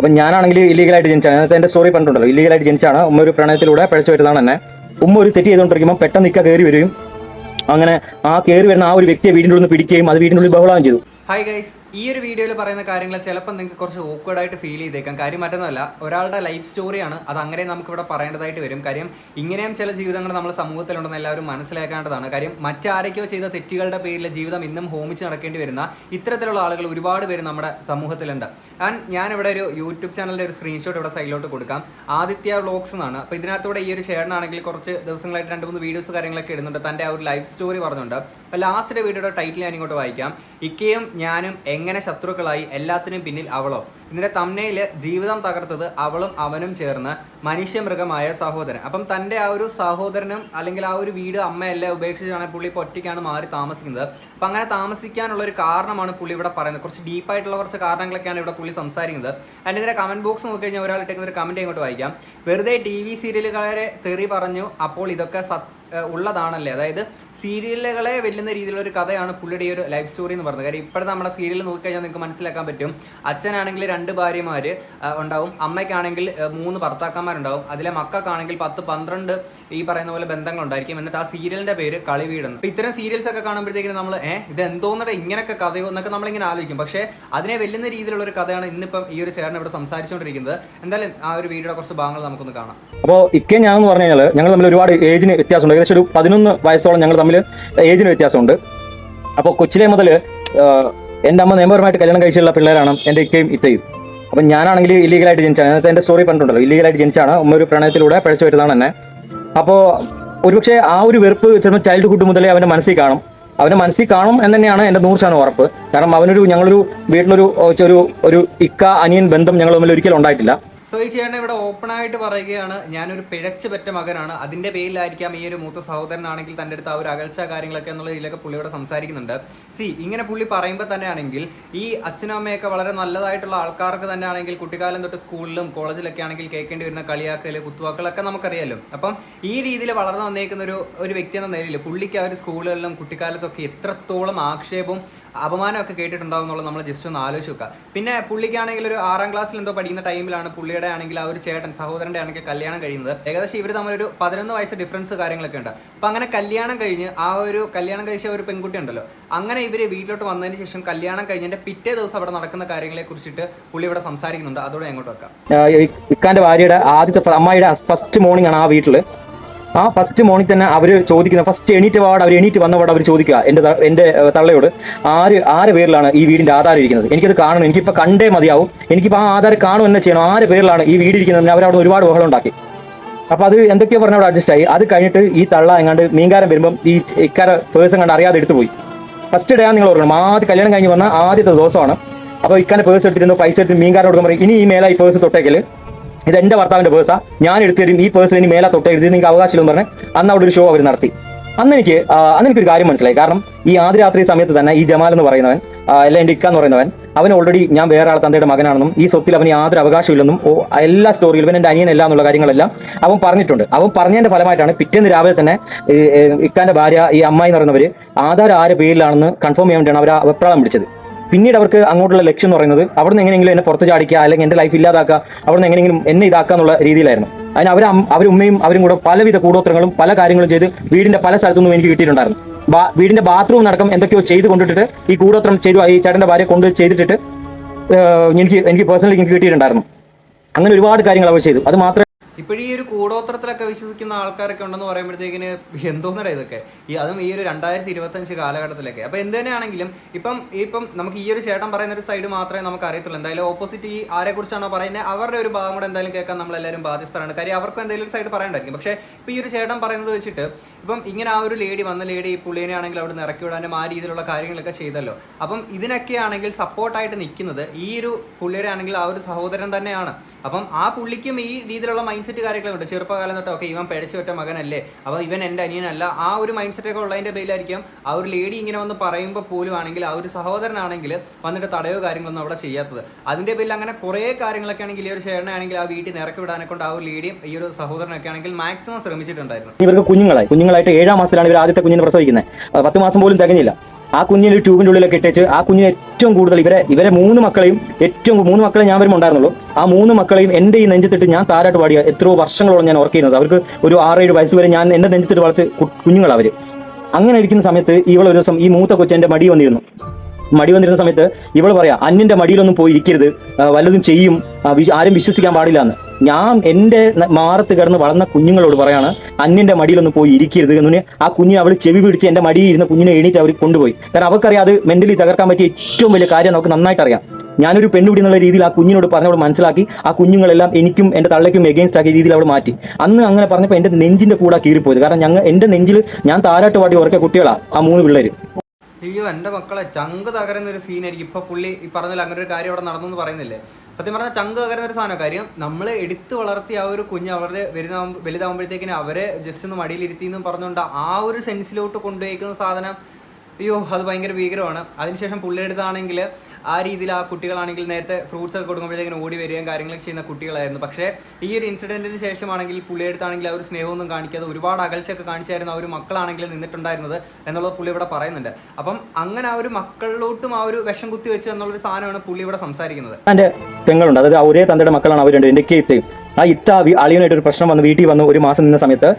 അപ്പം ഞാനാണെങ്കിൽ ഇല്ലീഗലായിട്ട് ജനിച്ചാണ് അതായത് എന്റെ സ്റ്റോറി പറഞ്ഞിട്ടുണ്ടല്ലോ. ഇല്ലീഗലായിട്ട് ജനിച്ചാണ്. ഉമ്മ ഒരു പ്രണയത്തിലൂടെ പഴച്ചു വരുന്നതാണ് എന്നെ. ഉമ്മ ഒരു തെറ്റ് ചെയ്തുകൊണ്ടിരിക്കുമ്പോൾ പെട്ടെന്ന് ഇക്ക കയറി വരും അങ്ങനെ ആ കയറി വരുന്ന ആ ഒരു വ്യക്തിയെ വീടിന്റെ ഉള്ളിൽ നിന്ന് പിടിക്കുകയും അത് വീടിന്റെ ഉള്ളിൽ ബഹളാവും ചെയ്തു. ഗൈസ് ഈ ഒരു വീഡിയോയിൽ പറയുന്ന കാര്യങ്ങൾ ചിലപ്പോൾ നിങ്ങൾക്ക് കുറച്ച് ഓക്വേഡായിട്ട് ഫീൽ ചെയ്തേക്കാം. കാര്യം മറ്റൊന്നുമല്ല ഒരാളുടെ ലൈഫ് സ്റ്റോറിയാണ് അത് അങ്ങനെ നമുക്കിവിടെ പറയേണ്ടതായിട്ട് വരും. കാര്യം ഇങ്ങനെയും ചില ജീവിതങ്ങൾ നമ്മൾ സമൂഹത്തിലുണ്ടെന്ന് എല്ലാവരും മനസ്സിലാക്കേണ്ടതാണ്. കാര്യം മറ്റാരൊക്കെയോ ചെയ്ത തെറ്റുകളുടെ പേരിൽ ജീവിതം ഇന്നും ഹോമിച്ച് നടക്കേണ്ടി വരുന്ന ഇത്തരത്തിലുള്ള ആളുകൾ ഒരുപാട് പേര് നമ്മുടെ സമൂഹത്തിലുണ്ട്. ആൻഡ് ഞാനിവിടെ ഒരു യൂട്യൂബ് ചാനലിന്റെ ഒരു സ്ക്രീൻഷോട്ട് ഇവിടെ സൈഡിലോട്ട് കൊടുക്കാം. ആദിത്യ വ്ലോഗ്സ് എന്നാണ്. അപ്പോൾ ഇതിനകത്തൂടെ ഈ ഒരു ചേട്ടനാണെങ്കിൽ കുറച്ച് ദിവസങ്ങളായിട്ട് രണ്ട് മൂന്ന് വീഡിയോസ് കാര്യങ്ങളൊക്കെ ഇടുന്നുണ്ട്. തന്റെ ആ ഒരു ലൈഫ് സ്റ്റോറി പറഞ്ഞുണ്ട്. അപ്പോൾ ലാസ്റ്റ് വീഡിയോയുടെ ടൈറ്റിൽ ഞാൻ ഇങ്ങോട്ട് വായിക്കാം. ഇക്കയും ഞാനും എങ്ങനെ ശത്രുക്കളായി എല്ലാത്തിനും പിന്നിൽ അവളോ? ഇതിന്റെ തമ്മനയിൽ ജീവിതം തകർത്തത് അവളും അവനും ചേർന്ന് മനുഷ്യമൃഗമായ സഹോദരൻ. അപ്പം തന്റെ ആ ഒരു സഹോദരനും അല്ലെങ്കിൽ ആ ഒരു വീട് അമ്മയെല്ലാം ഉപേക്ഷിച്ചാണ് പുള്ളി ഇപ്പോൾ ഒറ്റയ്ക്കാണ് മാറി താമസിക്കുന്നത്. അപ്പം അങ്ങനെ താമസിക്കാനുള്ള ഒരു കാരണമാണ് പുള്ളി ഇവിടെ പറയുന്നത്. കുറച്ച് ഡീപ്പായിട്ടുള്ള കുറച്ച് കാരണങ്ങളൊക്കെയാണ് ഇവിടെ പുള്ളി സംസാരിക്കുന്നത്. അതിന്റെ ഇതിന്റെ കമന്റ് ബോക്സ് നോക്കി കഴിഞ്ഞാൽ ഒരാൾ ഇട്ടേക്കുന്ന ഒരു കമന്റ് ഇങ്ങോട്ട് വായിക്കാം. വെറുതെ ടി വി സീരിയലുകാരെ തെറി പറഞ്ഞു അപ്പോൾ ഇതൊക്കെ ഉള്ളതാണല്ലേ? അതായത് സീരിയലുകളെ വെല്ലുന്ന രീതിയിലുള്ള ഒരു കഥയാണ് പുള്ളിയുടെ ഒരു ലൈഫ് സ്റ്റോറി എന്ന് പറയുന്നത്. കാര്യം ഇപ്പോഴത്തെ നമ്മുടെ സീരിയൽ നോക്കിക്കഴിഞ്ഞാൽ നിങ്ങൾക്ക് മനസ്സിലാക്കാൻ പറ്റും. അച്ഛനാണെങ്കിൽ രണ്ട് ഭാര്യമാർ ഉണ്ടാവും. അമ്മയ്ക്കാണെങ്കിൽ മൂന്ന് ഭർത്താക്കന്മാരുണ്ടാവും. അതിലെ മക്കൾക്കാണെങ്കിൽ പത്ത് പന്ത്രണ്ട് ഈ പറയുന്ന പോലെ ബന്ധങ്ങൾ ഉണ്ടായിരിക്കും എന്നിട്ട് ആ സീരിയലിന്റെ പേര് കളിവീടെന്ന് ഇത്തരം സീരിയൽസ് ഒക്കെ കാണുമ്പോഴത്തേക്കും നമ്മൾ ഏഹ് ഇത് എന്തോന്നിട്ട് ഇങ്ങനെയൊക്കെ കഥയോ എന്നൊക്കെ നമ്മളിങ്ങനെ ആലോചിക്കും. പക്ഷേ അതിനെ വെല്ലുന്ന രീതിയിലുള്ള ഒരു കഥയാണ് ഇന്നിപ്പം ഈ ഒരു ചേട്ടൻ ഇവിടെ സംസാരിച്ചുകൊണ്ടിരിക്കുന്നത്. എന്തായാലും ആ ഒരു വീഡിയോയുടെ കുറച്ച് ഭാഗങ്ങൾ നമുക്കൊന്ന് കാണാം. അപ്പോൾ ഇക്കെ ഞാൻ എന്ന് പറഞ്ഞു കഴിഞ്ഞാൽ ഞങ്ങൾ തമ്മിൽ ഒരുപാട് ഏജിന് വ്യത്യാസമുണ്ട്. ഏകദേശം ഒരു പതിനൊന്ന് വയസ്സോളം ഞങ്ങൾ തമ്മിൽ ഏജിന് വ്യത്യാസമുണ്ട്. അപ്പോൾ കൊച്ചിലെ മുതൽ എന്റെ അമ്മ നിയമപരമായിട്ട് കല്യാണം കഴിച്ചുള്ള പിള്ളേരാണ് എന്റെ ഇക്കയും ഇത്തയും. അപ്പം ഞാനാണെങ്കിൽ ഇല്ലീഗലായിട്ട് ജനിച്ചാണ്. നേരത്തെ എന്റെ സ്റ്റോറി പറഞ്ഞിട്ടുണ്ടല്ലോ. ഇല്ലീഗലായിട്ട് ജനിച്ചാണ്. ഉമ്മ ഒരു പ്രണയത്തിലൂടെ പഴച്ചു വരുന്നതാണ് എന്നെ. അപ്പോൾ ഒരുപക്ഷെ ആ ഒരു വെറുപ്പ് ചിലപ്പോൾ ചൈൽഡ്ഹുഡ് മുതലേ അവന്റെ മനസ്സിൽ കാണും. അവന്റെ മനസ്സിൽ കാണും എന്ന് തന്നെയാണ് എന്റെ നൂറ് ശതമാനം ഉറപ്പ്. കാരണം അവനൊരു ഞങ്ങളൊരു വീട്ടിലൊരു ഒരു ഒരു ഇക്ക അനിയൻ ബന്ധം ഞങ്ങൾ തമ്മിൽ ഒരിക്കലും ഉണ്ടായിട്ടില്ല. സോ ഈ ചേട്ടൻ ഇവിടെ ഓപ്പൺ ആയിട്ട് പറയുകയാണ് ഞാനൊരു പിഴച്ചു പറ്റ മകനാണ്. അതിന്റെ പേരിലായിരിക്കാം ഈ ഒരു മൂത്ത സഹോദരനാണെങ്കിൽ തന്റെ അടുത്ത് ആ ഒരു അകൽച്ച കാര്യങ്ങളൊക്കെ എന്നുള്ള രീതിയിലൊക്കെ പുള്ളിയോട് സംസാരിക്കുന്നുണ്ട്. സി ഇങ്ങനെ പുള്ളി പറയുമ്പോൾ തന്നെയാണെങ്കിൽ ഈ അച്ഛനും അമ്മയൊക്കെ വളരെ നല്ലതായിട്ടുള്ള ആൾക്കാർക്ക് തന്നെയാണെങ്കിൽ കുട്ടിക്കാലം തൊട്ട് സ്കൂളിലും കോളേജിലൊക്കെ ആണെങ്കിൽ കേൾക്കേണ്ടി വരുന്ന കളിയാക്കൽ കുത്തുവാക്കളൊക്കെ നമുക്കറിയാലോ. അപ്പം ഈ രീതിയിൽ വളർന്നു വന്നേക്കുന്ന ഒരു ഒരു വ്യക്തി എന്ന നിലയിൽ പുള്ളിക്ക് ആ ഒരു സ്കൂളുകളിലും കുട്ടിക്കാലത്തൊക്കെ എത്രത്തോളം ആക്ഷേപവും അപമാനമൊക്കെ കേട്ടിട്ടുണ്ടാവും എന്നുള്ളത് നമ്മൾ ജസ്റ്റ് ഒന്ന് ആലോചിച്ച് നോക്കുക പിന്നെ പുള്ളിക്കാണെങ്കിൽ ഒരു ആറാം ക്ലാസ്സിൽ എന്തോ പഠിക്കുന്ന ടൈമിലാണ് പുള്ളിയുടെ ആണെങ്കിൽ ആ ഒരു ചേട്ടൻ സഹോദരന്റെ ആണെങ്കിൽ കല്യാണം കഴിയുന്നത്. ഏകദേശം ഇവർ തമ്മിലൊരു പതിനൊന്ന് വയസ്സ് ഡിഫറൻസ് കാര്യങ്ങളൊക്കെ ഉണ്ട്. അപ്പം അങ്ങനെ കല്യാണം കഴിഞ്ഞ് ആ ഒരു കല്യാണം കഴിച്ച ഒരു പെൺകുട്ടി ഉണ്ടല്ലോ അങ്ങനെ ഇവർ വീട്ടിലോട്ട് വന്നതിന് ശേഷം കല്യാണം കഴിഞ്ഞതിന്റെ പിറ്റേ ദിവസം അവിടെ നടക്കുന്ന കാര്യങ്ങളെ കുറിച്ചിട്ട് പുള്ളി ഇവിടെ സംസാരിക്കുന്നുണ്ട്. അതോടെ അങ്ങോട്ട് വെക്കാം. ഇക്കാന്റെ ഭാര്യയുടെ ആദ്യത്തെ അമ്മായിയുടെ ഫസ്റ്റ് മോർണിംഗ് ആണ് ആ വീട്ടിൽ ആ ഫസ്റ്റ് മോർണിംഗ് തന്നെ അവർ ചോദിക്കുന്ന ഫസ്റ്റ് എണീറ്റ് പാട് അവർ എണീറ്റ് വന്നപാട് അവർ ചോദിക്കുക. എന്റെ എന്റെ തള്ളയോട് ആര് ആര് പേരിലാണ് ഈ വീടിന്റെ ആധാരം ഇരിക്കുന്നത്? എനിക്കത് കാണണം. എനിക്കിപ്പോൾ കണ്ടേ മതിയാവും. എനിക്കിപ്പോൾ ആ ആധാരം കാണും എന്നെ ചെയ്യണം. ആര് പേരിലാണ് ഈ വീട് ഇരിക്കുന്നത്? അവരവിടെ ഒരുപാട് ബഹളം ഉണ്ടാക്കി. അപ്പോൾ അത് എന്തൊക്കെയോ പറഞ്ഞ അവിടെ അഡ്ജസ്റ്റ് ആയി. അത് കഴിഞ്ഞിട്ട് ഈ തള്ള എങ്ങാണ്ട് മീൻകാരം വരുമ്പം ഈ ഇക്കാര പേഴ്സൺ കണ്ട് അറിയാതെ എടുത്തു പോയി. ഫസ്റ്റ് ഡേ ആണ് നിങ്ങൾ ഓർക്കണം. ആദ്യം കല്യാണം കഴിഞ്ഞ് വന്ന ആദ്യത്തെ ദിവസമാണ്. അപ്പോൾ ഇക്കാന്റെ പേഴ്സ് എടുത്തിരുന്നു പൈസ എടുത്ത് മീൻകാരൻ കൊടുക്കാൻ പറയും ഇനി ഈ മേലായി പേഴ്സ് തൊട്ടേക്കൽ. ഇത് എന്റെ ഭർത്താവിന്റെ പേഴ്സാ ഞാൻ എടുത്തു തരും ഈ പേഴ്സിൽ ഇനി മേല തൊട്ട് എഴുതി നിങ്ങൾക്ക് അവകാശമില്ലെന്ന് പറഞ്ഞ് അന്ന് അവിടെ ഒരു ഷോ അവർ നടത്തി. അന്ന് എനിക്ക് അന്ന് എനിക്കൊരു കാര്യം മനസ്സിലായി. കാരണം ഈ ആദ്യ രാത്രി സമയത്ത് തന്നെ ഈ ജമാൽ എന്ന് പറയുന്നവൻ അല്ല എന്റെ ഇക്ക എന്ന് പറയുന്നവൻ അവൻ ഓൾറെഡി ഞാൻ വേറെ ആൾ തന്തയുടെ മകനാണെന്നും ഈ സ്വത്തിൽ അവന് യാതൊരു അവകാശമില്ലെന്നും എല്ലാ സ്റ്റോറിയിലും ഇവൻ എന്റെ അനിയനല്ല എന്നുള്ള കാര്യങ്ങളെല്ലാം അവൻ പറഞ്ഞിട്ടുണ്ട്. അവൻ പറഞ്ഞതിന്റെ ഫലമായിട്ടാണ് പിറ്റേന്ന് രാവിലെ തന്നെ ഇക്കാന്റെ ഭാര്യ ഈ അമ്മായി എന്ന് പറയുന്നവര് ആധാർ ആരുടെ പേരിലാണെന്ന് കൺഫേം ചെയ്യാൻ വേണ്ടിയാണ് അവർ അഭിപ്രായം പിടിച്ചത് പിന്നീട് അവർക്ക് അങ്ങോട്ടുള്ള ലക്ഷ്യം എന്ന് പറയുന്നത് അവിടെ നിന്ന് എങ്ങനെയെങ്കിലും എന്നെ പുറത്ത് ചാടിക്കുക അല്ലെങ്കിൽ എന്റെ ലൈഫ് ഇല്ലാതാക്കുക അവിടെ നിന്ന് എങ്ങനെയെങ്കിലും എന്നെ ഇതാക്കുക എന്നുള്ള രീതിയിലായിരുന്നു. അതിന് അവർ അവരുമ്മയും അവരും കൂടെ പലവിധ കൂടോത്രങ്ങളും പല കാര്യങ്ങളും ചെയ്ത് വീടിന്റെ പല സ്ഥലത്തുനിന്നും എനിക്ക് കിട്ടിയിട്ടുണ്ടായിരുന്നു. വീടിന്റെ ബാത്റൂം നടക്കം എന്തൊക്കെയോ ചെയ്ത് കൊണ്ടിട്ടിട്ട് ഈ കൂടോത്രം ചെയ്തു ഈ ചേട്ടന്റെ ഭാര്യ കൊണ്ട് ചെയ്തിട്ടിട്ട് എനിക്ക് എനിക്ക് പേഴ്സണലി എനിക്ക് കിട്ടിയിട്ടുണ്ടായിരുന്നു. അങ്ങനെ ഒരുപാട് കാര്യങ്ങൾ അവർ ചെയ്തു. അത് മാത്രമേ ഇപ്പോഴീ ഒരു കൂടോത്രത്തിലൊക്കെ വിശ്വസിക്കുന്ന ആൾക്കാരൊക്കെ ഉണ്ടെന്ന് പറയുമ്പോഴത്തേക്കിന് എന്തോന്നടാ ഇതൊക്കെ? ഈ അതും ഈ ഒരു രണ്ടായിരത്തി ഇരുപത്തഞ്ച് കാലഘട്ടത്തിലൊക്കെ. അപ്പോൾ എന്ത് തന്നെയാണെങ്കിലും ഇപ്പം ഇപ്പം നമുക്ക് ഈ ഒരു ചേട്ടൻ പറയുന്ന ഒരു സൈഡ് മാത്രമേ നമുക്ക് അറിയത്തുള്ളൂ എന്തായാലും ഓപ്പോസിറ്റ് ഈ ആരെ കുറിച്ചാണോ പറയുന്നത് അവരുടെ ഒരു ഭാഗം കൂടെ എന്തായാലും കേൾക്കാൻ നമ്മളെല്ലാവരും ബാധ്യസ്ഥരാണ്. കാര്യം അവർക്ക് എന്തെങ്കിലും ഒരു സൈഡ് പറയണ്ടായിരിക്കും പക്ഷേ ഇപ്പോൾ ഈ ഒരു ചേട്ടൻ പറയുന്നത് വെച്ചിട്ട് ഇപ്പം ഇങ്ങനെ ആ ഒരു ലേഡി വന്ന ലേഡി പുള്ളിനെ ആണെങ്കിൽ അവിടെ നിന്ന് ഇറക്കി വിടാനും ആ രീതിയിലുള്ള കാര്യങ്ങളൊക്കെ ചെയ്തല്ലോ. അപ്പം ഇതിനൊക്കെ ആണെങ്കിൽ സപ്പോർട്ടായിട്ട് നിൽക്കുന്നത് ഈ ഒരു പുള്ളിയുടെ ആണെങ്കിൽ ആ ഒരു സഹോദരൻ തന്നെയാണ്. അപ്പം ആ പുള്ളിക്കും ഈ രീതിയിലുള്ള മൈൻഡ് സെറ്റ് കാര്യങ്ങളുണ്ട് ചെറുപ്പകാലം തൊട്ട് ഓക്കെ ഇവൻ ഒറ്റ മകനല്ലേ? അപ്പോൾ ഇവൻ എന്റെ അനിയനല്ല. ആ ഒരു മൈൻഡ് സെറ്റ് ഒക്കെ ഉള്ളതിന്റെ പേരിലായിരിക്കും ആ ഒരു ലേഡി ഇങ്ങനെ വന്ന് പറയുമ്പോൾ പോലും ആണെങ്കിൽ ആ ഒരു സഹോദരനാണെങ്കിൽ വന്നിട്ട് തടയോ കാര്യങ്ങളൊന്നും അവിടെ ചെയ്യാത്തത്. അതിന്റെ പേരിൽ അങ്ങനെ കുറേ കാര്യങ്ങളൊക്കെ ആണെങ്കിൽ ഈ ഒരു ചേട്ടനാണെങ്കിൽ ആ വീട്ടിൽ നിറക്കി വിടാനെ കൊണ്ട് ആ ഒരു ലേഡിയും ഈ ഒരു സഹോദരനൊക്കെ ആണെങ്കിൽ മാക്സിമം ശ്രമിച്ചിട്ടുണ്ടായിരുന്നു. ഇവർക്ക് കുഞ്ഞുങ്ങളായി. കുഞ്ഞുങ്ങളായിട്ട് ഏഴാം മാസത്തിലാണ് ഇവർ ആദ്യത്തെ കുഞ്ഞിനെ പ്രസവിക്കുന്നത്. പത്ത് മാസം പോലും തികഞ്ഞില്ല. ആ കുഞ്ഞിന് ഒരു ട്യൂബിന്റെ ഉള്ളിലൊക്കെ ഇട്ടേച്ച് ആ കുഞ്ഞിന് ഏറ്റവും കൂടുതൽ ഇവരെ ഇവരെ മൂന്ന് മക്കളെയും ഏറ്റവും മൂന്ന് മക്കളെ ഞാൻ വരുമ്പോൾ ഉണ്ടായിരുന്നുള്ളൂ. ആ മൂന്ന് മക്കളെയും എന്റെ ഈ നെഞ്ചത്തിട്ട് ഞാൻ താരാട്ട് പാടിയ എത്രയോ വർഷങ്ങളോളം ഞാൻ ഓർക്കുന്നത് അവർക്ക് ഒരു ആറേഴ് വയസ്സ് വരെ ഞാൻ എന്റെ നെഞ്ചത്തിട്ട് വളർത്ത് കുഞ്ഞുങ്ങൾ അവർ അങ്ങനെ ഇരിക്കുന്ന സമയത്ത് ഇവൾ ഒരു ദിവസം ഈ മൂത്ത കൊച്ചെന്റെ മടി വന്നിരുന്നു. മടി വന്നിരുന്ന സമയത്ത് ഇവൾ പറയാ അന്യന്റെ മടിയിലൊന്നും പോയി ഇരിക്കരുത്. വല്ലതും ചെയ്യും. ആരും വിശ്വസിക്കാൻ പാടില്ല എന്ന്. ഞാൻ എന്റെ മാറത്ത് കിടന്ന് വളർന്ന കുഞ്ഞുങ്ങളോട് പറയാണ് അന്നിന്റെ മടിയിലൊന്നും പോയി ഇരിക്കരുത്. എന്ന് ആ കുഞ്ഞിനെ അവൾ ചെവി പിടിച്ച് എന്റെ മടിയിൽ ഇരുന്ന കുഞ്ഞിനെ എണീറ്റ് അവർ കൊണ്ടുപോയി. കാരണം അവർക്കറിയാം അത് മെന്റലി തകർക്കാൻ പറ്റിയ ഏറ്റവും വലിയ കാര്യം നമുക്ക് നന്നായിട്ട് അറിയാം. ഞാനൊരു പെണ്ണുപിടി എന്നുള്ള രീതിയിൽ ആ കുഞ്ഞിനോട് പറഞ്ഞവൾ മനസ്സിലാക്കി ആ കുഞ്ഞുങ്ങളെല്ലാം എനിക്കും എന്റെ തള്ളയ്ക്കും എഗെയിൻസ്റ്റ് ആക്കിയ രീതിയിൽ അവൾ മാറ്റി. അന്ന് അങ്ങനെ പറഞ്ഞപ്പോൾ എന്റെ നെഞ്ചിന്റെ കൂടെ കീറിപ്പോയത്. കാരണം ഞങ്ങൾ എന്റെ നെഞ്ചിൽ ഞാൻ താരാട്ട് പാടി ഉറക്കെ കുട്ടികളാണ് ആ മൂന്ന് പിള്ളേര്. അയ്യോ എന്റെ മക്കളെ ചങ്ക് തകരുന്ന ഒരു സീനായിരിക്കും ഇപ്പൊ പുള്ളി ഈ പറഞ്ഞില്ല അങ്ങനെ ഒരു കാര്യം അവിടെ നടന്നു പറയുന്നില്ലേ? സത്യം പറഞ്ഞാൽ ചങ്ക് കയറുന്ന ഒരു സാധനം കാര്യം നമ്മൾ എടുത്തു വളർത്തി ആ ഒരു കുഞ്ഞ് അവരുടെ വലുതാകുമ്പോഴത്തേക്കിന് അവരെ ജസ്റ്റ് ഒന്ന് മടിയിലിരുത്തി എന്നും പറഞ്ഞുകൊണ്ട് ആ ഒരു സെൻസിലോട്ട് കൊണ്ടുപോയിക്കുന്ന സാധനം അയ്യോ അത് ഭയങ്കര ഭീകരമാണ്. അതിനുശേഷം പുള്ളിയെടുത്താണെങ്കിൽ ആ രീതിയിൽ ആ കുട്ടികളാണെങ്കിൽ നേരത്തെ ഫ്രൂട്ട്സ് ഒക്കെ കൊടുക്കുമ്പോഴത്തേക്കിന് ഓടി വരികയും കാര്യങ്ങളൊക്കെ ചെയ്യുന്ന കുട്ടികളായിരുന്നു. പക്ഷേ ഈ ഒരു ഇൻസിഡന്റിന് ശേഷമാണെങ്കിൽ പുള്ളിയെടുത്താണെങ്കിൽ ആ ഒരു സ്നേഹമൊന്നും കാണിക്കാതെ ഒരുപാട് അകൽച്ചയൊക്കെ കാണിച്ചായിരുന്നു ആ ഒരു മക്കളാണെങ്കിൽ നിന്നിട്ടുണ്ടായിരുന്നത് എന്നുള്ളത് പുള്ളി ഇവിടെ പറയുന്നുണ്ട്. അപ്പം അങ്ങനെ ആ ഒരു മക്കളിലോട്ടും ആ ഒരു വിഷം കുത്തി വെച്ചു എന്നുള്ളൊരു സാധനമാണ് പുള്ളി ഇവിടെ സംസാരിക്കുന്നത്. എന്റെ പെങ്ങളുണ്ട്. അതായത് ഒരേ തന്തയുടെ മക്കളാണ് അവരുണ്ട് എനിക്ക് ആ ഇത്ത അളിയനായിട്ട് ഒരു പ്രശ്നം വന്ന് വീട്ടിൽ വന്ന് ഒരു മാസം നിന്ന സമയത്ത്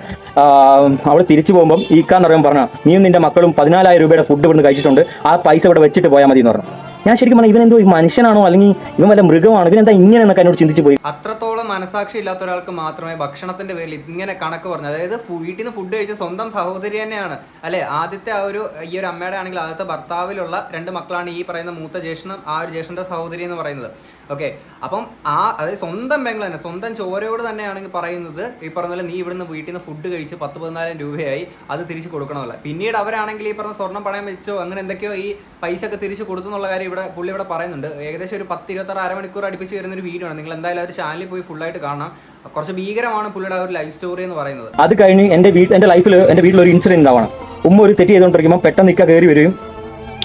അവൾ തിരിച്ചു പോകുമ്പോൾ ഈക്കാന്ന് പറയുമ്പോൾ പറഞ്ഞ നീയും നിന്റെ മക്കളും പതിനാലായിരം രൂപയുടെ ഫുഡ് ഇവിടുന്ന് കഴിച്ചിട്ടുണ്ട് ആ പൈസ ഇവിടെ വെച്ചിട്ട് പോയാൽ മതി എന്ന് പറഞ്ഞു. ഞാൻ ശരിക്കും പറഞ്ഞാൽ ഇവൻ എന്തോ ഈ മനുഷ്യനാണോ? അല്ലെങ്കിൽ ഇവൻ വല്ല മൃഗമാണോ? ഇവൻ എന്താ ഇങ്ങനെ എന്നൊക്കെ എന്നോട് ചിന്തിച്ചു പോയി. അത്രത്തോളം മനസാക്ഷി ഇല്ലാത്ത ഒരാൾക്ക് മാത്രമേ ഭക്ഷണത്തിന്റെ പേരിൽ ഇങ്ങനെ കണക്ക് പറഞ്ഞു അതായത് വീട്ടിൽ നിന്ന് ഫുഡ് കഴിച്ച സ്വന്തം സഹോദരി തന്നെയാണ്. അല്ലെ? ആദ്യത്തെ ആ ഒരു ഈ ഒരു അമ്മയുടെ ആണെങ്കിൽ ആദ്യത്തെ ഭർത്താവിലുള്ള രണ്ട് മക്കളാണ് ഈ പറയുന്ന മൂത്ത ജ്യേഷ്ഠനും ആ ഒരു ജ്യേഷ്ഠന്റെ സഹോദരി എന്ന് പറയുന്നത്. ഓക്കെ അപ്പം ആ അതായത് സ്വന്തം ബാങ്കിൽ തന്നെ സ്വന്തം ചോരയോട് തന്നെയാണെങ്കിൽ പറയുന്നത് ഈ പറഞ്ഞ പോലെ നീ ഇവിടുന്ന് വീട്ടിൽ നിന്ന് ഫുഡ് കഴിച്ച് പത്ത് പതിനായിരം രൂപയായി അത് തിരിച്ച് കൊടുക്കണമല്ല. പിന്നീട് അവരാണെങ്കിൽ ഈ പറഞ്ഞ സ്വർണം പണയം വെച്ചോ അങ്ങനെ എന്തൊക്കെയോ ഈ പൈസ ഒക്കെ തിരിച്ച് കൊടുത്തു എന്നുള്ള കാര്യം ഇവിടെ പുള്ളി ഇവിടെ പറയുന്നുണ്ട്. ഏകദേശം ഒരു പത്ത് ഇരുപത്താറ് അരമണിക്കൂർ അടുപ്പിച്ച് വരുന്ന ഒരു വീഡിയോ ആണ്. നിങ്ങൾ എന്തായാലും ഒരു ചാനലിൽ പോയി ഫുള്ളായിട്ട് കാണാം കുറച്ച് ഭീകരമാണ് പുള്ളിയുടെ ഒരു ലൈഫ് സ്റ്റോറി എന്ന് പറയുന്നത്. അത് കഴിഞ്ഞ് എന്റെ വീട്ടിൽ എന്റെ ലൈഫിൽ എന്റെ വീട്ടിൽ ഒരു ഇൻസിഡന്റ് ഉണ്ടാവണം. ഉമ്മ ഒരു തെറ്റ് ചെയ്തുകൊണ്ടിരിക്കുമ്പോൾ പെട്ടെന്ന് നിൽക്കുക കയറി വരികയും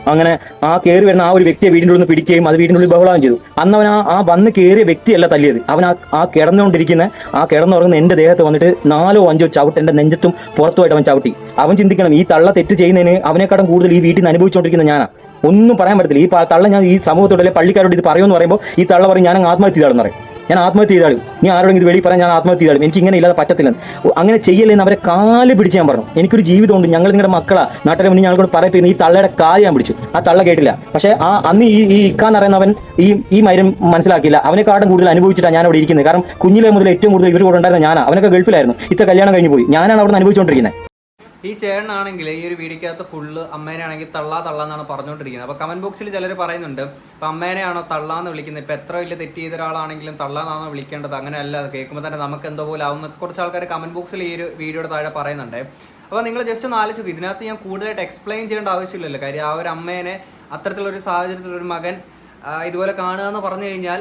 അങ്ങനെ ആ കയറി വരുന്ന ആ ഒരു വ്യക്തിയെ വീടിന്റെ ഉള്ളിൽ പിടിക്കുകയും അത് വീടിന്റെ ഉള്ളിൽ ബഹളാവും ചെയ്തു. അന്ന് അവൻ ആ ആ വന്ന് കയറിയ വ്യക്തിയല്ല തല്ലിയത്. അവൻ ആ ആ കിടന്നുകൊണ്ടിരിക്കുന്ന ആ കിടന്നുറങ്ങുന്ന എന്റെ ദേഹത്ത് വന്നിട്ട് നാലോ അഞ്ചോ ചവിട്ട് എന്റെ നെഞ്ചത്തും പുറത്തുമായിട്ട് അവൻ ചവിട്ടി. അവൻ ചിന്തിക്കണം ഈ തള്ള തെറ്റ് ചെയ്യുന്നതിന് അവനെക്കാളും കൂടുതൽ ഈ വീട്ടിൽ നിന്ന് അനുഭവിച്ചുകൊണ്ടിരിക്കുന്ന ഞാനാ. ഒന്നും പറയാൻ പറ്റത്തില്ല. ഈ തള്ള ഞാൻ ഈ സമൂഹത്തോടെ പള്ളിക്കാരോട് ഇത് പറയുമെന്ന് പറയുമ്പോൾ ഈ തള്ള പറയും ഞാൻ ആത്മഹത്യ ചെയ്താണെന്ന് പറയും. ഞാൻ ആത്മഹത്യ ചെയ്താലും നീ ആരോടെങ്കിലും ഇത് വെളി പറയാൻ ഞാൻ ആത്മഹത്യ ചെയ്താലും എനിക്ക് ഇങ്ങനെ ഇല്ലാതെ പറ്റത്തില്ല. അങ്ങനെ ചെയ്യല്ലെന്ന് അവരെ കാൽ പിടിച്ച് ഞാൻ പറഞ്ഞു. എനിക്കൊരു ജീവിതമുണ്ട് ഞങ്ങൾ നിങ്ങളുടെ മക്കളാ. നാട്ടിലെ മുന്നിൽ ഞങ്ങളോട് പറയപ്പെടുന്ന ഈ തള്ളയുടെ കാൽ ഞാൻ പിടിച്ചു. ആ തള്ള കേട്ടില്ല. പക്ഷേ ആ അന്ന് ഈ ഈ ഇക്കാന്ന് പറയുന്നവൻ ഈ ഈ മരം മനസ്സിലാക്കിയില്ല. അവനെക്കാട്ടും കൂടുതൽ അനുഭവിച്ചിട്ടാണ് ഞാൻ അവിടെ ഇരിക്കുന്നത്. കാരണം കുഞ്ഞിലെ മുതൽ ഏറ്റവും കൂടുതൽ ഇവർ കൂടെ ഉണ്ടായിരുന്ന ഞാനാ. അവനൊക്കെ ഗൾഫിലായിരുന്നു. ഇത്ര കല്യാണം കഴിഞ്ഞു പോയി. ഞാനാണ് അവിടെ നിന്ന് അനുഭവിച്ചുകൊണ്ടിരിക്കുന്നത്. ഈ ചേട്ടനാണെങ്കിൽ ഈ ഒരു വീഡിയോക്കകത്ത് ഫുള്ള് അമ്മേനാണെങ്കിൽ തള്ളാ തള്ളാന്നാണ് പറഞ്ഞുകൊണ്ടിരിക്കുന്നത് അപ്പോൾ കമന്റ് ബോക്സിൽ ചിലർ പറയുന്നുണ്ട് ഇപ്പം അമ്മേനെയാണോ തള്ളാന്ന് വിളിക്കുന്നത്? ഇപ്പോൾ എത്ര വലിയ തെറ്റ് ചെയ്ത ഒരാളാണെങ്കിലും തള്ളാന്നാണോ വിളിക്കേണ്ടത്? അങ്ങനെയല്ല കേൾക്കുമ്പോൾ തന്നെ നമുക്ക് എന്തോ പോലെ ആവും കുറച്ച് ആൾക്കാർ കമന്റ് ബോക്സിൽ ഈ ഒരു വീഡിയോയുടെ താഴെ പറയുന്നുണ്ട്. അപ്പോൾ നിങ്ങൾ ജസ്റ്റ് ഒന്ന് ആലോചിച്ചു ഇതിനകത്ത് ഞാൻ കൂടുതലായിട്ട് എക്സ്പ്ലെയിൻ ചെയ്യേണ്ട ആവശ്യമില്ലല്ലോ. കാര്യം ആ ഒരു അമ്മേനെ അത്തരത്തിലൊരു സാഹചര്യത്തിൽ ഒരു മകൻ ഇതുപോലെ കാണുക എന്ന് പറഞ്ഞു കഴിഞ്ഞാൽ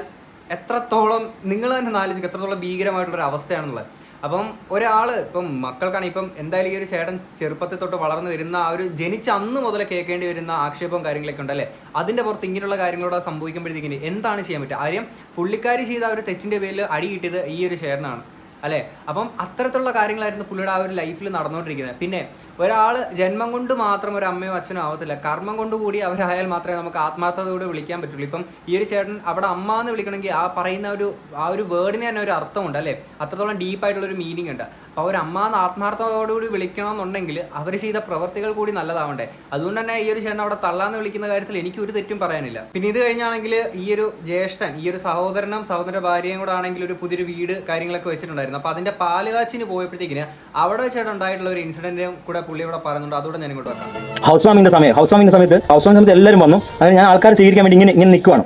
എത്രത്തോളം നിങ്ങൾ തന്നെ ആലോചിക്കും എത്രത്തോളം ഭീകരമായിട്ടുള്ളൊരു അവസ്ഥയാണെന്നുള്ളത് അപ്പം ഒരാൾ ഇപ്പം മക്കൾക്കാണ് ഇപ്പം എന്തായാലും ഈ ഒരു ചേട്ടൻ ചെറുപ്പത്തിൽ തൊട്ട് വളർന്നു വരുന്ന ആ ഒരു ജനിച്ച അന്ന് മുതൽ കേൾക്കേണ്ടി വരുന്ന ആക്ഷേപവും കാര്യങ്ങളൊക്കെ ഉണ്ടല്ലേ? അതിന്റെ പുറത്ത് ഇങ്ങനെയുള്ള കാര്യങ്ങളോട് സംഭവിക്കുമ്പോഴത്തേക്കിന് എന്താണ് ചെയ്യാൻ പറ്റുക? കാര്യം പുള്ളിക്കാരി ചെയ്ത ആ ഒരു തെറ്റിന്റെ പേരിൽ അടി കിട്ടിയത് ഈ ഒരു ചേട്ടനാണ്. അല്ലേ? അപ്പം അത്തരത്തിലുള്ള കാര്യങ്ങളായിരുന്നു പുള്ളിയുടെ ആ ഒരു ലൈഫിൽ നടന്നുകൊണ്ടിരിക്കുന്നത്. പിന്നെ ഒരാൾ ജന്മം കൊണ്ട് മാത്രം ഒരു അമ്മയോ അച്ഛനോ ആവത്തില്ല. കർമ്മം കൊണ്ട് കൂടി അവരായാൽ മാത്രമേ നമുക്ക് ആത്മാർത്ഥതയോടെ വിളിക്കാൻ പറ്റുള്ളൂ. ഇപ്പം ഈ ഒരു ചേട്ടൻ അവിടെ അമ്മ എന്ന് വിളിക്കണമെങ്കിൽ ആ പറയുന്ന ഒരു ആ ഒരു വേർഡിന് തന്നെ ഒരു അർത്ഥമുണ്ട് അല്ലേ? അത്രത്തോളം ഡീപ്പായിട്ടുള്ള ഒരു മീനിങ് ഉണ്ട്. അപ്പോൾ ഒരു അമ്മ എന്ന് ആത്മാർത്ഥതയോടുകൂടി വിളിക്കണം എന്നുണ്ടെങ്കിൽ അവർ ചെയ്ത പ്രവർത്തികൾ കൂടി നല്ലതാവണ്ടേ? അതുകൊണ്ട് തന്നെ ഈ ഒരു ചേട്ടൻ അവിടെ തള്ളാന്ന് വിളിക്കുന്ന കാര്യത്തിൽ എനിക്ക് ഒരു തെറ്റും പറയാനില്ല. പിന്നെ ഇത് കഴിഞ്ഞാണെങ്കിൽ ഈ ഒരു ജ്യേഷ്ഠൻ ഈ ഒരു സഹോദരനും സഹോദര ഭാര്യയും കൂടെ ആണെങ്കിൽ ഒരു പുതിയൊരു വീട് കാര്യങ്ങളൊക്കെ വെച്ചിട്ടുണ്ടായിരുന്നു. അപ്പോൾ അതിന്റെ പാലുകാച്ചിന് പോയപ്പോഴത്തേക്കിന് അവിടെ വെച്ചായിട്ട് ഉണ്ടായിട്ടുള്ള ഒരു ഇൻസിഡന്റ് കൂടെ പുള്ളി ഇവിടെ പറയുന്നുണ്ട്. അതുകൂടെ ഞാൻ ഇങ്ങോട്ട് വെക്കാം. ഹൗസ് വാമിന്റെ സമയം. ഹൗസ് വാമിന്റെ സമയത്ത് ഹൗസ് വാമിന്റെ സമയത്ത് എല്ലാവരും വന്നു. അങ്ങനെ ഞാൻ ആൾക്കാർ സ്വീകരിക്കാൻ വേണ്ടി ഇങ്ങനെ ഇങ്ങനെ നിൽക്കുവാണ്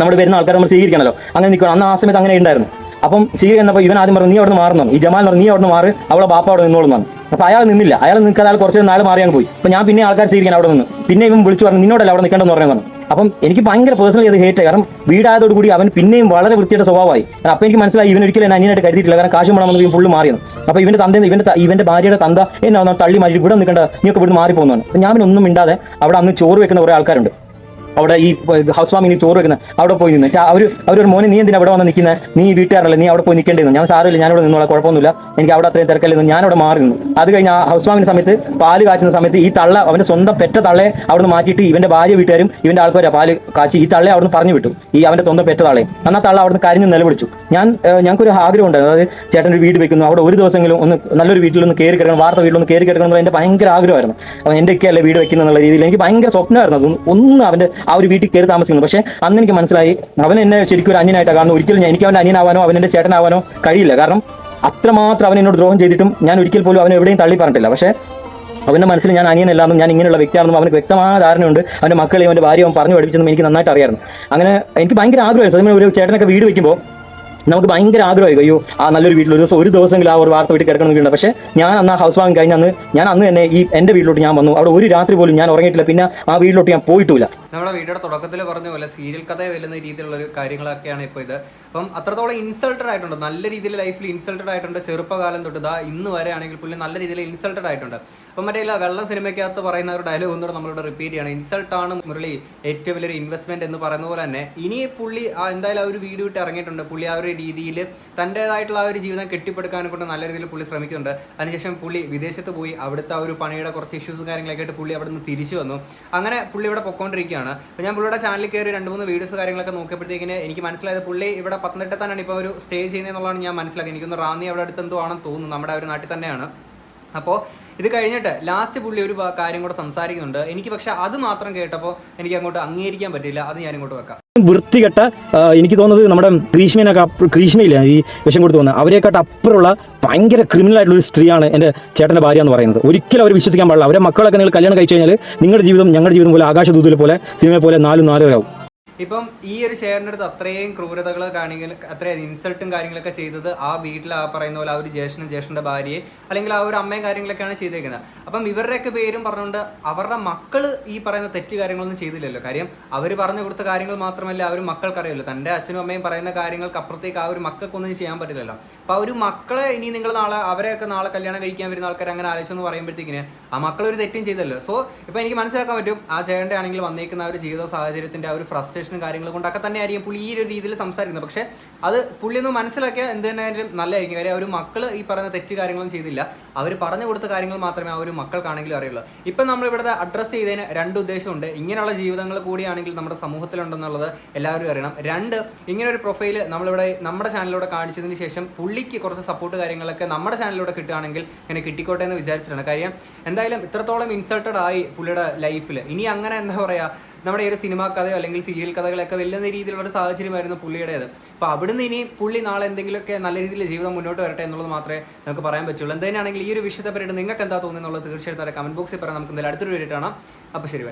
നമ്മൾ വരുന്ന ആൾക്കാർ നമ്മൾ സ്വീകരിക്കണമല്ലോ. അങ്ങനെ നിൽക്കണം അന്ന് ആ സമയത്ത് അങ്ങനെ ഉണ്ടായിരുന്നു. അപ്പം സ്വീകരിക്കുന്നപ്പോൾ ഇവൻ ആദ്യം പറഞ്ഞു നീ അവിടെ നിന്ന് മാറുന്നു. ഈ ജമാൽ പറഞ്ഞു നീ അവിടെ നിന്ന് മാറി. അവളെ ബാപ്പ അവിടെ നിന്നോളും പറഞ്ഞു. അപ്പോൾ അയാൾ നിന്നില്ല. അയാൾ നിൽക്കാതെ അയാൾ കുറച്ച് നാല് മാറിയാൽ പോയി. അപ്പോൾ ഞാൻ പിന്നെ ആൾക്കാർ സ്വീകരിക്കാൻ അവിടെ നിന്ന്. പിന്നെ ഇവൻ വിളിച്ചു പറഞ്ഞു നിന്നോടല്ല അവിടെ നിൽക്കേണ്ടെന്ന് പറഞ്ഞു. അപ്പം എനിക്ക് ഭയങ്കര പേഴ്സണലി അത് ഹേറ്റ് കാരണം വീടായതോടുകൂടി അവൻ പിന്നെയും വളരെ വൃത്തിയുടെ സ്വഭാവമായി. അപ്പോൾ എനിക്ക് മനസ്സിലായി ഇവൻ ഒരിക്കലും എന്നെ അനിയനായിട്ട് കരുതിയിട്ടില്ല. കാരണം കാശ് പണം വന്ന് ഇവൻ ഫുള്ള് മാറിയത് അപ്പോൾ ഇവന്റെ തന്ത ഇവന്റെ ഇവന്റെ ഭാര്യയുടെ തന്ത എന്നെ തള്ളി മാറ്റി ഇവിടെ നിൽക്കേണ്ട. നീയൊക്കെ ഇവിടുന്ന് മാറി പോകുന്നതാണ് അപ്പോൾ ഞാൻ ഒന്നും മിണ്ടാതെ അവിടെ അന്ന് ചോറ് വെക്കുന്ന കുറേ ആൾക്കാരുണ്ട്. അവിടെ ഈ ഹൗസ് വാമിന് ചോറ് വെക്കുന്ന അവിടെ പോയി നിന്ന്. അവർ അവരൊരു മോനെ നീ എന്തിനാ അവിടെ വന്ന് നിൽക്കുന്നത് നീ വീട്ടുകാരല്ലേ നീ അവിടെ പോയി നിൽക്കേണ്ടിരുന്നു ഞാൻ സാറില്ല ഞാനിവിടെ നിന്നോളാം കുഴപ്പമൊന്നുമില്ല. എനിക്ക് അവിടെ അത്രയും തിരക്കല്ലെന്ന് ഞാൻ അവിടെ മാറി നിന്നു. അത് കഴിഞ്ഞ് ആ ഹൗസ് വാമിന്റെ സമയത്ത് പാൽ കാച്ചുന്ന സമയത്ത് ഈ തള്ള അവന്റെ സ്വന്തം പെറ്റ തള്ളയെ അവിടുന്ന് മാറ്റിയിട്ട് ഇവന്റെ ഭാര്യ വീട്ടുകാരും ഇവന്റെ ആൾക്കാരാ പാൽ കാച്ചി ഈ തള്ളയെ അവിടുന്ന് പറഞ്ഞു വിട്ടു ഈ അവന്റെ സ്വന്തം പെറ്റ തള്ളയെ. എന്നാൽ തള്ള അവിടുന്ന് കരിഞ്ഞ് നിലവിളിച്ചു. ഞാൻ ഞങ്ങൾക്കൊരു ആഗ്രഹം ഉണ്ടായിരുന്നു. അതായത് ചേട്ടൻ ഒരു വീട് വെക്കുന്നു അവിടെ ഒരു ദിവസമെങ്കിലും ഒന്ന് നല്ലൊരു വീട്ടിലൊന്ന് കയറി കിടക്കണം വാർത്ത വീട്ടിലൊന്ന് കയറി കിടക്കണം എന്നുള്ള എന്റെ ഭയങ്കര ആഗ്രഹമായിരുന്നു. അവൻ എന്റെ ഒക്കെയല്ലേ വീട് വെക്കുന്ന രീതിയിൽ എനിക്ക് ഭയങ്കര സ്വപ്നമായിരുന്നു. അതൊന്നും ഒന്ന് അവന്റെ ആ ഒരു വീട്ടിൽ കയറി താമസിക്കുന്നത് പക്ഷേ അന്ന് എനിക്ക് മനസ്സിലായി അവൻ എന്നെ ശരിക്കും ഒരു അന്യനായിട്ടാണ് കാരണം ഒരിക്കലും ഞാൻ- എനിക്ക് അവന്റെ അന്യനാവാനോ അവൻ എന്റെ ചേട്ടനാവാനോ കഴിയില്ല. കാരണം അത്രമാത്രം അവൻ എന്നോട് ദ്രോഹം ചെയ്തിട്ടും ഞാൻ ഒരിക്കൽ പോലും അവനെ എവിടെയും തള്ളി പറഞ്ഞിട്ടില്ല. പക്ഷേ അവന്റെ മനസ്സിൽ ഞാൻ അനിയനല്ലാന്നും ഞാൻ ഇങ്ങനെയുള്ള വ്യക്തിയാണെന്നും അവന് വ്യക്തമായ ധാരണയുണ്ട്. അവന്റെ മക്കളെയും അവന്റെ ഭാര്യ അവൻ പറഞ്ഞു പഠിപ്പിച്ചെന്നും എനിക്ക് നന്നായിട്ട് അറിയാമായിരുന്നു അങ്ങനെ എനിക്ക് ഭയങ്കര ആഗ്രഹമായിരുന്നു. അതിന് ഒരു ചേട്ടനൊക്കെ വീട് വെക്കുമ്പോൾ നമുക്ക് ഭയങ്കര ആഗ്രഹമായി അയ്യോ ആ നല്ലൊരു വീട്ടിൽ ഒരു ദിവസം ഒരു ദിവസമെങ്കിലും ആ ഒരു വാർത്ത വീട്ടിൽ കിടക്കണം എന്ന് പക്ഷേ ഞാൻ അന്ന് ആ ഹൗസ് വാങ്ങി കഴിഞ്ഞ അന്ന് ഞാൻ അന്ന് തന്നെ ഈ എന്റെ വീട്ടിലോട്ട് ഞാൻ വന്നു. അവിടെ ഒരു രാത്രി പോലും ഞാൻ ഉറങ്ങിയിട്ടില്ല. പിന്നെ ആ വീട്ടിലോട്ട് ഞാൻ പോയിട്ടുമില്ല. നമ്മുടെ വീഡിയോയുടെ തുടക്കത്തിൽ പറഞ്ഞ പോലെ സീരിയൽ കഥ വരുന്ന രീതിയിലുള്ള ഒരു കാര്യങ്ങളൊക്കെയാണ് ഇപ്പോൾ ഇത്. അപ്പം അത്രത്തോളം ഇൻസൾട്ടഡ് ആയിട്ടുണ്ട്. നല്ല രീതിയിൽ ലൈഫിൽ ഇൻസൾട്ടഡ് ആയിട്ടുണ്ട്. ചെറുപ്പകാലം തൊട്ട് ഇതാ ഇന്ന് വരെ ആണെങ്കിൽ പുള്ളി നല്ല രീതിയിൽ ഇൻസൾട്ടഡ് ആയിട്ടുണ്ട്. അപ്പം മറ്റേ വെള്ള സിനിമയ്ക്കകത്ത് പറയുന്ന ഒരു ഡയലോഗ് ഒന്നുകൂടെ നമ്മളിവിടെ റിപ്പീറ്റ് ചെയ്യണം. ഇൻസൾട്ടാണ് മുരളി ഏറ്റവും വലിയൊരു ഇൻവെസ്റ്റ്മെന്റ് എന്ന് പറയുന്ന പോലെ തന്നെ ഇനി പുള്ളി എന്തായാലും ആ ഒരു വീട് വിട്ട് ഇറങ്ങിയിട്ടുണ്ട്. പുള്ളി ആ ഒരു രീതിയിൽ തന്റെതായിട്ടുള്ള ആ ഒരു ജീവിതം കെട്ടിപ്പടുക്കാനെ കൊണ്ട് നല്ല രീതിയിൽ പുള്ളി ശ്രമിക്കുന്നുണ്ട്. അതിനുശേഷം പുള്ളി വിദേശത്ത് പോയി അവിടുത്തെ ആ ഒരു പണിയുടെ കുറച്ച് ഇഷ്യൂസും കാര്യങ്ങളൊക്കെ ആയിട്ട് പുള്ളി അവിടെ നിന്ന് തിരിച്ചു വന്നു. അങ്ങനെ പുള്ളി ഇവിടെ പൊക്കോണ്ടിരിക്കുകയാണ്. അപ്പോൾ ഞാൻ പുള്ളിയുടെ ചാനലിൽ കയറി രണ്ട് മൂന്ന് വീഡിയോസ് കാര്യങ്ങളൊക്കെ നോക്കിയപ്പോഴത്തേക്കിന് എനിക്ക് മനസ്സിലായത് പുള്ളി ഇവിടെ പത്തനംതിട്ട തന്നെയാണ് ഇപ്പോൾ ഒരു സ്റ്റേ ചെയ്യുന്നതെന്നുള്ളതാണ് ഞാൻ മനസ്സിലാക്കി എനിക്കൊന്ന് റാന്നി അവിടെ അടുത്ത് എന്തോ ആണെന്ന് തോന്നുന്നു. നമ്മുടെ ഒരു നാട്ടിൽ തന്നെയാണ്. അപ്പോൾ ഇത് കഴിഞ്ഞിട്ട് ലാസ്റ്റ് പുള്ളി ഒരു കാര്യം കൂടെ സംസാരിക്കുന്നുണ്ട്. എനിക്ക് പക്ഷെ അത് മാത്രം കേട്ടപ്പോൾ എനിക്ക് അങ്ങോട്ട് അംഗീകരിക്കാൻ പറ്റില്ല. അത് ഞാൻ ഇങ്ങോട്ട് വെക്കാം. വൃത്തികെട്ട എനിക്ക് തോന്നുന്നത് നമ്മുടെ ഗ്രീഷ്മേനൊക്കെ ഗ്രീഷ്മയില്ല ഈ വിഷം കൊടുത്തു വന്ന അവരെക്കാട്ട് അപ്പുറമുള്ള ഭയങ്കര ക്രിമിനൽ ആയിട്ടുള്ള ഒരു സ്ത്രീയാണ് എന്റെ ചേട്ടന്റെ ഭാര്യ എന്ന് പറയുന്നത്. ഒരിക്കലും അവർ വിശ്വസിക്കാൻ പാടില്ല. അവരെ മക്കളൊക്കെ നിങ്ങൾ കല്യാണം കഴിച്ചു കഴിഞ്ഞാൽ നിങ്ങളുടെ ജീവിതം ഞങ്ങളുടെ ജീവിതം പോലെ ആകാശദൂതിലെ പോലെ സിനിമയെ പോലെ നാലും നാലുകളാവും ഇപ്പം ഈ ഒരു ചേട്ടന്റെ അടുത്ത് അത്രയും ക്രൂരതകൾ കാണിക്കൽ അത്രയും ഇൻസൾട്ടും കാര്യങ്ങളൊക്കെ ചെയ്തത് ആ വീട്ടിൽ ആ പറയുന്ന പോലെ ആ ഒരു ജ്യേഷ്ഠനും ജ്യേഷ്ഠന്റെ ഭാര്യയെ അല്ലെങ്കിൽ ആ ഒരു അമ്മയും കാര്യങ്ങളൊക്കെയാണ് ചെയ്തേക്കുന്നത്. അപ്പം ഇവരുടെയൊക്കെ പേരും പറഞ്ഞുകൊണ്ട് അവരുടെ മക്കൾ ഈ പറയുന്ന തെറ്റ് കാര്യങ്ങളൊന്നും ചെയ്തില്ലല്ലോ. കാര്യം അവർ പറഞ്ഞു കൊടുത്ത കാര്യങ്ങൾ മാത്രമല്ല ആ ഒരു മക്കൾക്കറിയാലോ. തന്റെ അച്ഛനും അമ്മയും പറയുന്ന കാര്യങ്ങൾക്ക് അപ്പുറത്തേക്ക് ആ ഒരു മക്കൾക്കൊന്നും ചെയ്യാൻ പറ്റില്ലല്ലോ. അപ്പം ആ ഒരു മക്കളെ ഇനി നിങ്ങൾ നാളെ അവരെയൊക്കെ നാളെ കല്യാണം കഴിക്കാൻ വരുന്ന ആൾക്കാർ അങ്ങനെ ആലോചിച്ചെന്ന് പറയുമ്പോഴത്തേക്കിന് ആ മക്കൾ ഒരു തെറ്റും ചെയ്തല്ലോ. സോ ഇപ്പം എനിക്ക് മനസ്സിലാക്കാൻ പറ്റും ആ ചേട്ടന്റെ ആണെങ്കിൽ വന്നേക്കുന്ന ആ ഒരു ജീവിത സാഹചര്യത്തിന്റെ ആ ഒരു ഫ്രസ്ട്രേഷനും കാര്യങ്ങളും കൊണ്ടൊക്കെ തന്നെ ആയിരിക്കും പുള്ളി ഈ ഒരു രീതിയിൽ സംസാരിക്കുന്നത്. പക്ഷെ അത് പുള്ളി ഒന്ന് മനസ്സിലാക്കിയാൽ എന്ത് തന്നെയായാലും നല്ലതായിരിക്കും. കാര്യം അവർ മക്കൾ ഈ പറയുന്ന തെറ്റ് കാര്യങ്ങളും ചെയ്തില്ല. അവർ പറഞ്ഞു കൊടുത്ത കാര്യങ്ങൾ മാത്രമേ ആ ഒരു മക്കൾക്കാണെങ്കിലും അറിയുള്ളൂ. ഇപ്പം നമ്മൾ ഇവിടുത്തെ അഡ്രസ്സ് ചെയ്തതിന് രണ്ട് ഉദ്ദേശമുണ്ട്. ഇങ്ങനെയുള്ള ജീവിതങ്ങൾ കൂടിയാണെങ്കിൽ നമ്മുടെ സമൂഹത്തിലുണ്ടെന്നുള്ളത് എല്ലാവരും അറിയണം. രണ്ട് ഇങ്ങനെ ഒരു പ്രൊഫൈൽ നമ്മളിവിടെ നമ്മുടെ ചാനലിലൂടെ കാണിച്ചതിന് ശേഷം പുള്ളിക്ക് കുറച്ച് സപ്പോർട്ട് കാര്യങ്ങളൊക്കെ നമ്മുടെ ചാനലിലൂടെ കിട്ടുകയാണെങ്കിൽ ഇങ്ങനെ കിട്ടിക്കോട്ടെ എന്ന് വിചാരിച്ചിട്ടാണ്. കാര്യം എന്തായാലും ഇത്രത്തോളം ഇൻസൾട്ടഡ് ആയി പുള്ളിയുടെ ലൈഫിൽ ഇനി അങ്ങനെ എന്താ പറയുക നമ്മുടെ ഈ ഒരു സിനിമാ കഥയോ അല്ലെങ്കിൽ സീരിയൽ കഥകളൊക്കെ വെല്ലുന്ന രീതിയിലുള്ള ഒരു സാഹചര്യമായിരുന്നു പുള്ളിയുടേത്. അപ്പോൾ അവിടുന്ന് ഇനി പുള്ളി നാളെ എന്തെങ്കിലുമൊക്കെ നല്ല രീതിയിൽ ജീവിതം മുന്നോട്ട് വരട്ടെ എന്നുള്ളത് മാത്രമേ നമുക്ക് പറയാൻ പറ്റുള്ളൂ. എന്തായാലും ഈ ഒരു വിഷയത്തെ പറ്റിയിട്ട് നിങ്ങൾക്ക് എന്താ തോന്നുന്നത് എന്നുള്ളത് തീർച്ചയായിട്ടും കമന്റ് ബോക്സിൽ പറയാം. നമുക്ക് എന്തായാലും അടുത്തൊരു കാണാം. അപ്പോൾ ശരി